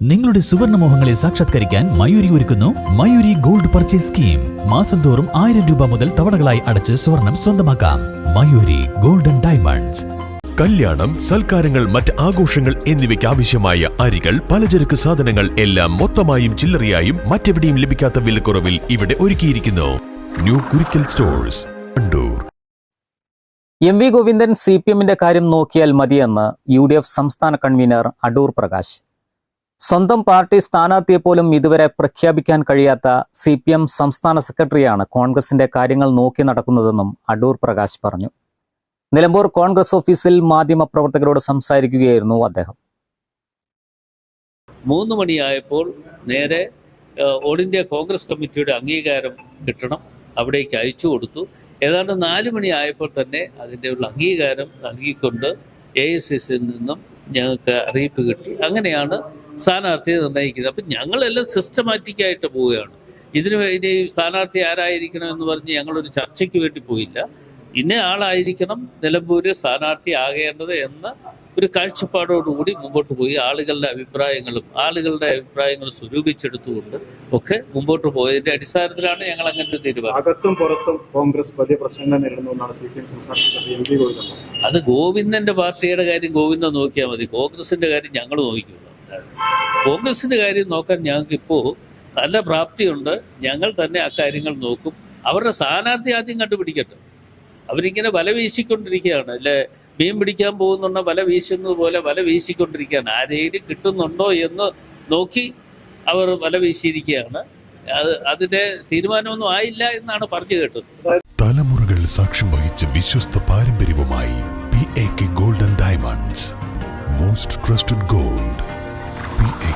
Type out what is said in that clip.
നിങ്ങളുടെ സുവർണ മോഹങ്ങളെ സാക്ഷാത്കരിക്കാൻ മയൂരി ഒരുക്കുന്നു മയൂരി ഗോൾഡ് പർച്ചേസ് സ്കീം. മാസം തോറും ആയിരം രൂപ മുതൽ തവണകളായി അടച്ച് സ്വർണം സ്വന്തമാക്കാം. Mayuri golden diamonds. കല്യാണം സൽക്കാരങ്ങൾ മറ്റ് ആഘോഷങ്ങൾ എന്നിവയ്ക്ക് ആവശ്യമായ അരികൾ പലചരക്ക് സാധനങ്ങൾ എല്ലാം മൊത്തമായും ചില്ലറയായും മറ്റെവിടെയും ലഭിക്കാത്ത വിലക്കുറവിൽ ഇവിടെ ഒരുക്കിയിരിക്കുന്നു. New Kurikkal stores Kandoor M V Govindan C P എമ്മിന്റെ കാര്യം നോക്കിയാൽ മതിയെന്ന് യു ഡി എഫ് സംസ്ഥാന കൺവീനർ അടൂർ പ്രകാശ്. സ്വന്തം പാർട്ടി സ്ഥാനാർത്ഥിയെ പോലും ഇതുവരെ പ്രഖ്യാപിക്കാൻ കഴിയാത്ത സി പി എം സംസ്ഥാന സെക്രട്ടറിയാണ് കോൺഗ്രസിന്റെ കാര്യങ്ങൾ നോക്കി നടക്കുന്നതെന്നും അടൂർ പ്രകാശ് പറഞ്ഞു. നിലമ്പൂർ കോൺഗ്രസ് ഓഫീസിൽ മാധ്യമപ്രവർത്തകരോട് സംസാരിക്കുകയായിരുന്നു അദ്ദേഹം. മൂന്ന് മണിയായപ്പോൾ നേരെ ഓൾ ഇന്ത്യ കോൺഗ്രസ് കമ്മിറ്റിയുടെ അംഗീകാരം കിട്ടണം അവിടേക്ക് അയച്ചു കൊടുത്തു. ഏതാണ്ട് നാല് മണിയായപ്പോൾ തന്നെ അതിന്റെ ഉള്ള അംഗീകാരം നൽകിക്കൊണ്ട് എ എസ് എസിൽ നിന്നും ഞങ്ങൾക്ക് അറിയിപ്പ് കിട്ടി. അങ്ങനെയാണ് സ്ഥാനാർത്ഥിയെ നിർണയിക്കുന്നത്. അപ്പം ഞങ്ങളെല്ലാം സിസ്റ്റമാറ്റിക് ആയിട്ട് പോവുകയാണ്. ഇതിനു വേണ്ടി സ്ഥാനാർത്ഥി ആരായിരിക്കണം എന്ന് പറഞ്ഞ് ഞങ്ങളൊരു ചർച്ചയ്ക്ക് വേണ്ടി പോയില്ല. ഇന്ന ആളായിരിക്കണം നിലമ്പൂര് സ്ഥാനാർത്ഥി ആകേണ്ടത് എന്ന ഒരു കാഴ്ചപ്പാടോടുകൂടി മുമ്പോട്ട് പോയി. ആളുകളുടെ അഭിപ്രായങ്ങളും ആളുകളുടെ അഭിപ്രായങ്ങൾ സ്വരൂപിച്ചെടുത്തുകൊണ്ട് ഒക്കെ മുമ്പോട്ട് പോയതിന്റെ അടിസ്ഥാനത്തിലാണ് ഞങ്ങൾ അങ്ങനെ ഒരു തീരുമാനം. അകത്തും പുറത്തും കോൺഗ്രസ് വലിയ പ്രശ്നങ്ങൾ നേരിടുന്നു അത് ഗോവിന്ദന്റെ പാർട്ടിയുടെ കാര്യം ഗോവിന്ദ നോക്കിയാൽ മതി. കോൺഗ്രസിന്റെ കാര്യം ഞങ്ങൾ നോക്കില്ല കോൺഗ്രസിന്റെ കാര്യം നോക്കാൻ ഞങ്ങൾക്ക് ഇപ്പോ നല്ല പ്രാപ്തിയുണ്ട്. ഞങ്ങൾ തന്നെ അക്കാര്യങ്ങൾ നോക്കും. അവരുടെ സ്ഥാനാർത്ഥി ആദ്യം കണ്ടുപിടിക്കട്ടെ. അവരിങ്ങനെ വല വീശിക്കൊണ്ടിരിക്കുകയാണ്. അല്ലെ മീൻ പിടിക്കാൻ പോകുന്നുണ്ട് വല വീശുന്നത് പോലെ വല വീശിക്കൊണ്ടിരിക്കുകയാണ്. ആരെങ്കിലും കിട്ടുന്നുണ്ടോ എന്ന് നോക്കി അവർ വല വീശിയിരിക്കുകയാണ്. അത് അതിന്റെ തീരുമാനമൊന്നും ആയില്ല എന്നാണ് പറഞ്ഞു കേട്ടത്. തലമുറകൾ സാക്ഷ്യം വഹിച്ച വിശ്വസ്ത പാരമ്പര്യവുമായി golden diamonds most trusted gold